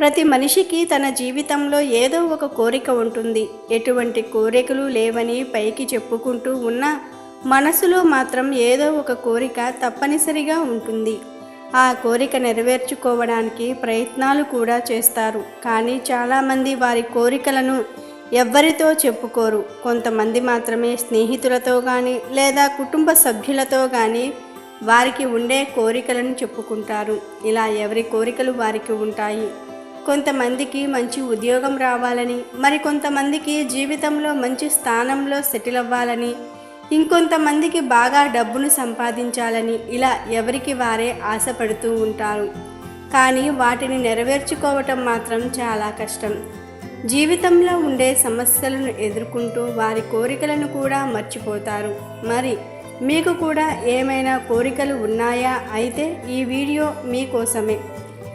ప్రతి మనిషికి తన జీవితంలో ఏదో ఒక కోరిక ఉంటుంది. ఎటువంటి కోరికలు లేవని పైకి చెప్పుకుంటూ ఉన్నా మనసులో మాత్రం ఏదో ఒక కోరిక తప్పనిసరిగా ఉంటుంది. ఆ కోరిక నెరవేర్చుకోవడానికి ప్రయత్నాలు కూడా చేస్తారు. కానీ చాలామంది వారి కోరికలను ఎవ్వరితో చెప్పుకోరు. కొంతమంది మాత్రమే స్నేహితులతో కానీ లేదా కుటుంబ సభ్యులతో కానీ వారికి ఉండే కోరికలను చెప్పుకుంటారు. ఇలా ఎవరి కోరికలు వారికి ఉంటాయి? కొంతమందికి మంచి ఉద్యోగం రావాలని మరి కొంతమందికి జీవితంలో మంచి స్థానంలో సెటిల్ అవ్వాలని ఇంకొంతమందికి బాగా డబ్బును సంపాదించాలని ఇలా ఎవరికి వారే ఆశపడుతూ ఉంటారు. కానీ వాటిని నెరవేర్చుకోవటం మాత్రం చాలా కష్టం. జీవితంలో ఉండే సమస్యలను ఎదుర్కొంటూ వారి కోరికలను కూడా మర్చిపోతారు. మరి మీకు కూడా ఏమైనా కోరికలు ఉన్నాయా? అయితే ఈ వీడియో మీకోసమే.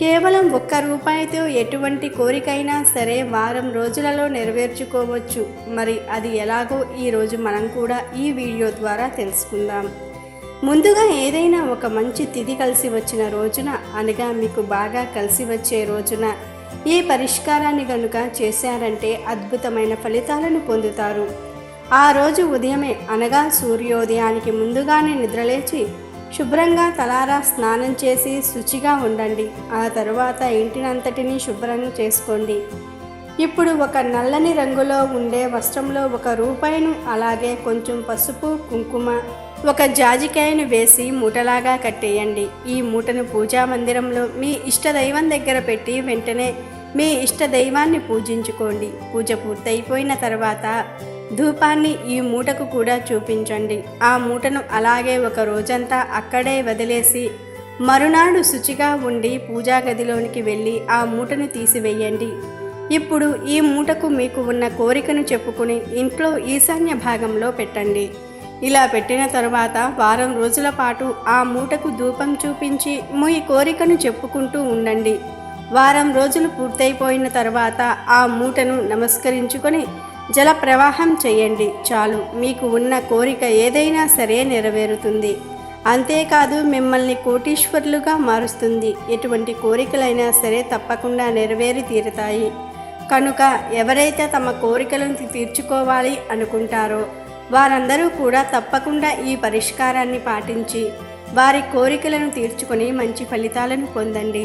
కేవలం ఒక్క రూపాయితో ఎటువంటి కోరికైనా సరే వారం రోజులలో నెరవేర్చుకోవచ్చు. మరి అది ఎలాగో ఈరోజు మనం కూడా ఈ వీడియో ద్వారా తెలుసుకుందాం. ముందుగా ఏదైనా ఒక మంచి తిథి కలిసి వచ్చిన రోజున అనగా మీకు బాగా కలిసి వచ్చే రోజున ఈ పరిష్కారాన్ని కనుక చేశారంటే అద్భుతమైన ఫలితాలను పొందుతారు. ఆ రోజు ఉదయమే అనగా సూర్యోదయానికి ముందుగానే నిద్రలేచి శుభ్రంగా తలారా స్నానం చేసి శుచిగా ఉండండి. ఆ తరువాత ఇంటినంతటిని శుభ్రం చేసుకోండి. ఇప్పుడు ఒక నల్లని రంగులో ఉండే వస్త్రంలో ఒక రూపాయిను అలాగే కొంచెం పసుపు కుంకుమ ఒక జాజికాయను వేసి మూటలాగా కట్టేయండి. ఈ మూటను పూజా మందిరంలో మీ ఇష్ట దైవం దగ్గర పెట్టి వెంటనే మీ ఇష్ట దైవాన్ని పూజించుకోండి. పూజ పూర్తయిపోయిన తర్వాత ధూపాన్ని ఈ మూటకు కూడా చూపించండి. ఆ మూటను అలాగే ఒక రోజంతా అక్కడే వదిలేసి మరునాడు శుచిగా ఉండి పూజా గదిలోనికి వెళ్ళి ఆ మూటను తీసివేయండి. ఇప్పుడు ఈ మూటకు మీకు ఉన్న కోరికను చెప్పుకుని ఇంట్లో ఈశాన్య భాగంలో పెట్టండి. ఇలా పెట్టిన తరువాత వారం రోజుల పాటు ఆ మూటకు ధూపం చూపించి మీ కోరికను చెప్పుకుంటూ ఉండండి. వారం రోజులు పూర్తయిపోయిన తర్వాత ఆ మూటను నమస్కరించుకొని జల ప్రవాహం చేయండి చాలు. మీకు ఉన్న కోరిక ఏదైనా సరే నెరవేరుతుంది. అంతేకాదు మిమ్మల్ని కోటీశ్వరులుగా మారుస్తుంది. ఎటువంటి కోరికలైనా సరే తప్పకుండా నెరవేరి తీరుతాయి. కనుక ఎవరైతే తమ కోరికలను తీర్చుకోవాలి అనుకుంటారో వారందరూ కూడా తప్పకుండా ఈ పరిష్కారాన్ని పాటించి వారి కోరికలను తీర్చుకొని మంచి ఫలితాలను పొందండి.